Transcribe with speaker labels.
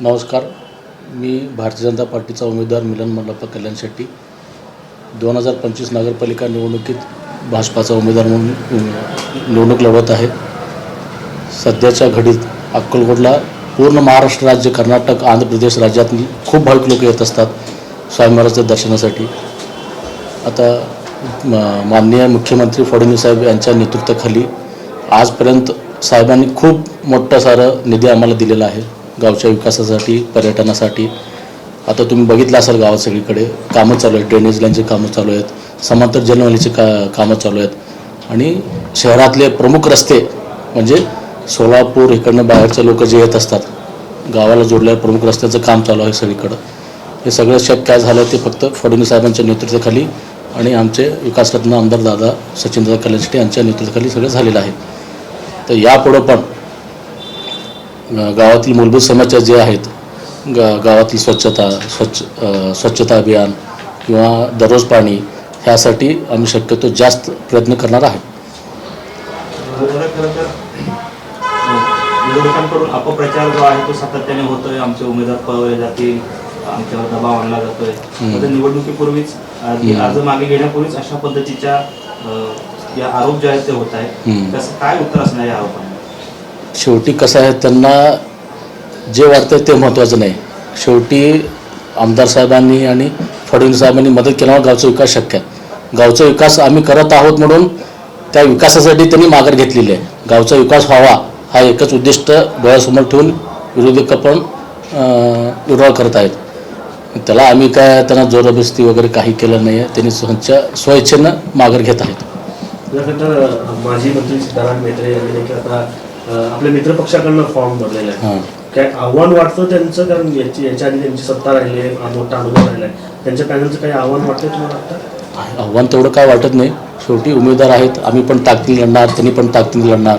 Speaker 1: नमस्कार. मी भारतीय जनता पार्टीचा उमेदवार मिलन मल्लप्पा कल्याण शेट्टी. दोन हजार पंचवीस नगरपालिका निवडणुकीत भाजपाचा उमेदवार म्हणून निवडणूक लढवत आहे. सध्याच्या घडीत अक्कलकोटला पूर्ण महाराष्ट्र राज्य कर्नाटक आंध्र प्रदेश राज्यातली खूप भाविक लोक येत असतात स्वामी महाराजच्या दर्शनासाठी. आता म- माननीय मुख्यमंत्री फडणवीस साहेब यांच्या नेतृत्वाखाली आजपर्यंत साहेबांनी खूप मोठं सारं निधी आम्हाला दिलेला आहे. गावच्या विकासासाठी पर्यटनासाठी. आता तुम्ही बघितलं असाल गावात सगळीकडे. कामं चालू आहेत ड्रेनेज लाईनचे कामं चालू आहेत समांतर जलवाहिनीची का कामं चालू आहेत. आणि शहरातले प्रमुख रस्ते म्हणजे सोलापूर इकडनं बाहेरचे लोक जे येत असतात गावाला जोडलेल्या प्रमुख रस्त्याचं काम चालू आहे सगळीकडं. हे सगळं शक्य काय झालं ते फक्त फडणवीस साहेबांच्या नेतृत्वाखाली आणि आमचे विकासरत्न आमदार दादा सचिनदादा कल्याणशेट्टी यांच्या नेतृत्वाखाली सगळं झालेलं आहे. तर यापुढं पण गावातील मूलभूत समस्या जे आहेत गा गावातील स्वच्छता स्वच्छ स्वच्छता अभियान किंवा दररोज पाणी ह्यासाठी आम्ही शक्यतो जास्त प्रयत्न करणार आहे
Speaker 2: दादा खरं तर अं, विरोधकांकडून अपप्रचार जो आहे तो सातत्याने होतोय आमचे उमेदवार पळवले जातील आमच्यावर दबाव आणला जातोय. आता निवडणुकीपूर्वीच. अर्ज मागे घेण्यापूर्वीच अशा पद्धतीच्या या आरोप जे आहेत ते होत आहेत. त्याचं काय उत्तर असणार या आरोपांना
Speaker 1: शेवटी कसं आहे त्यांना जे वाटतं ते महत्त्वाचं नाही. शेवटी आमदार साहेबांनी आणि फडणवीस साहेबांनी मदत केल्यावर गावचा विकास शक्य आहे. गावचा विकास आम्ही करत आहोत म्हणून त्या विकासासाठी त्यांनी माघार घेतलेली आहे. गावचा विकास व्हावा हा एकच उद्दिष्ट डोळ्यासमोर ठेवून विरोधक पण विरोध करत आहेत. त्याला आम्ही काय त्यांना जोरबस्ती वगैरे काही केलं नाही आहे त्यांनी स्वच्या स्वइच्छेनं माघार घेत आहेत.
Speaker 3: माजी मंत्री सीताराम मेत्रे यांनी देखील आता आपल्या मित्रपक्षाकडनं फॉर्म भरलेला आहे. काय आव्हान वाटतं त्यांचं? कारण याची याच्या आधी त्यांची सत्ता राहिली आहे मोठा अनुभव राहिला आहे. त्यांच्या पॅनलचं काही आव्हान वाटतं तुम्हाला वाटतं?
Speaker 1: आव्हान तेवढं काय वाटत नाही. शेवटी उमेदवार आहेत आम्ही पण ताकदीने लढणार त्यांनी पण ताकदीने लढणार.